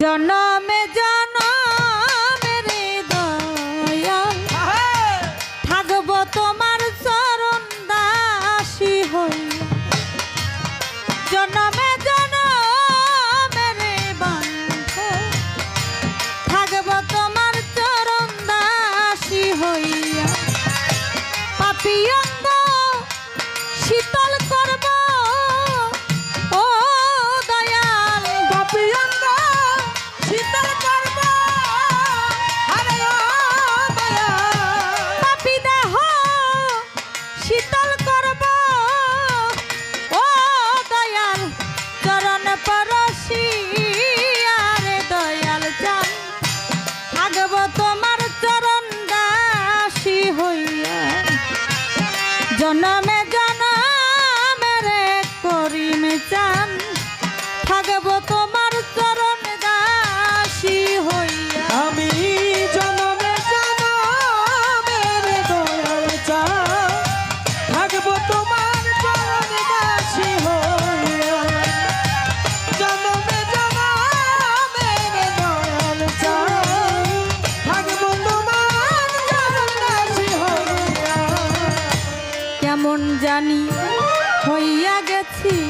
জন্ম জানি হইয়া গেছি।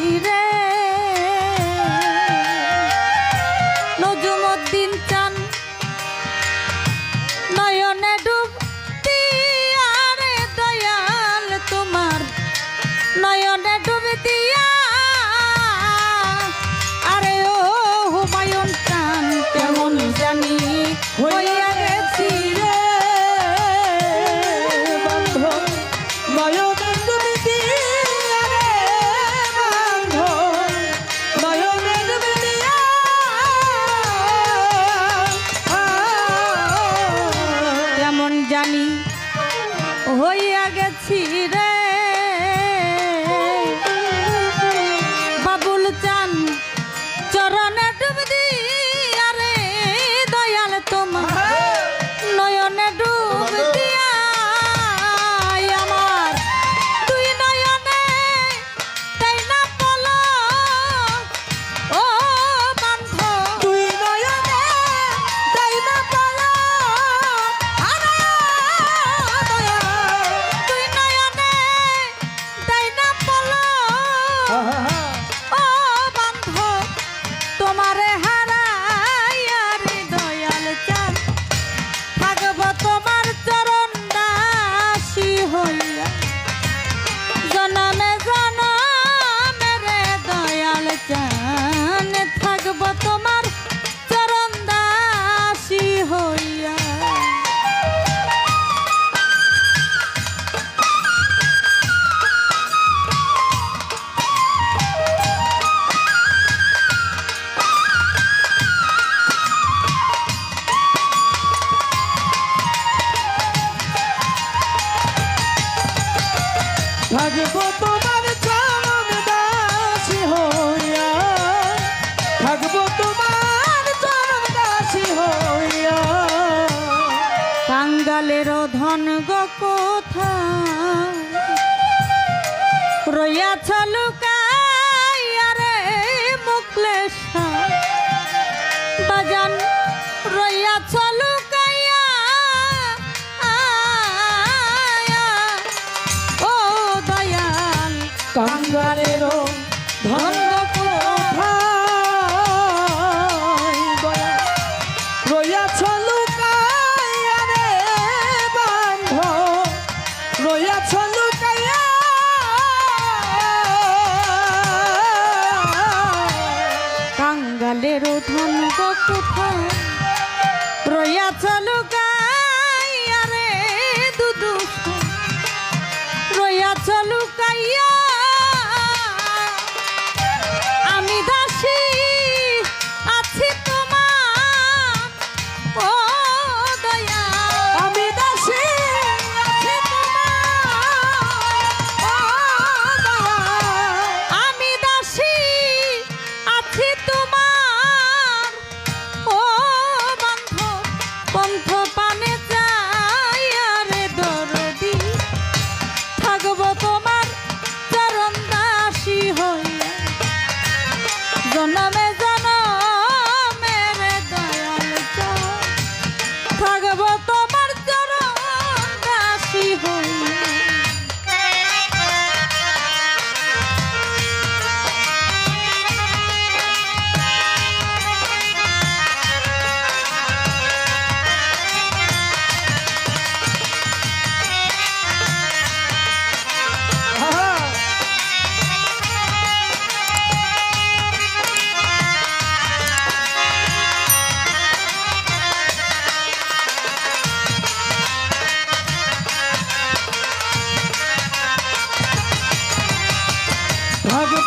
রইয়াছ লুকা গো কোথায় রইয়াছ লুকাইয়া রে দুদু রইয়াছ লুকাইয়া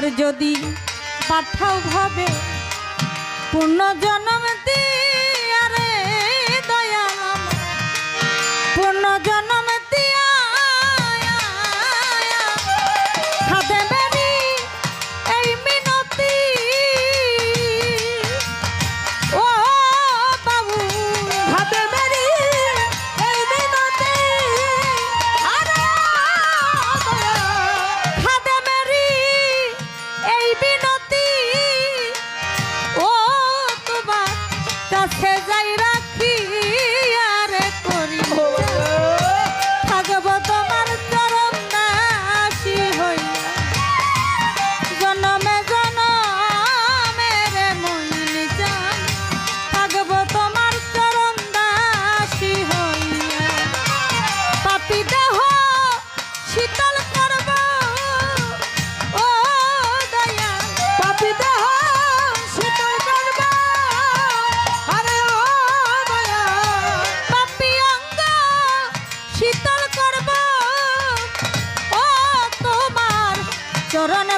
আবার যদি পাঠাও ভাবে পূর্ণ জন্ম দিয়ে চরণ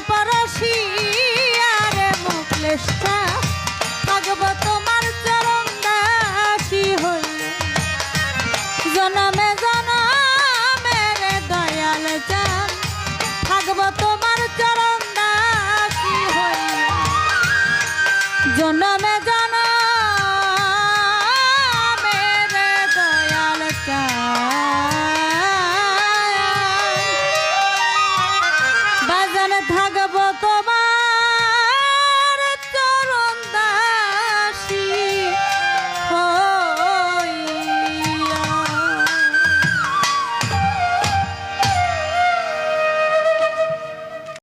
সাবধানে থাকব তো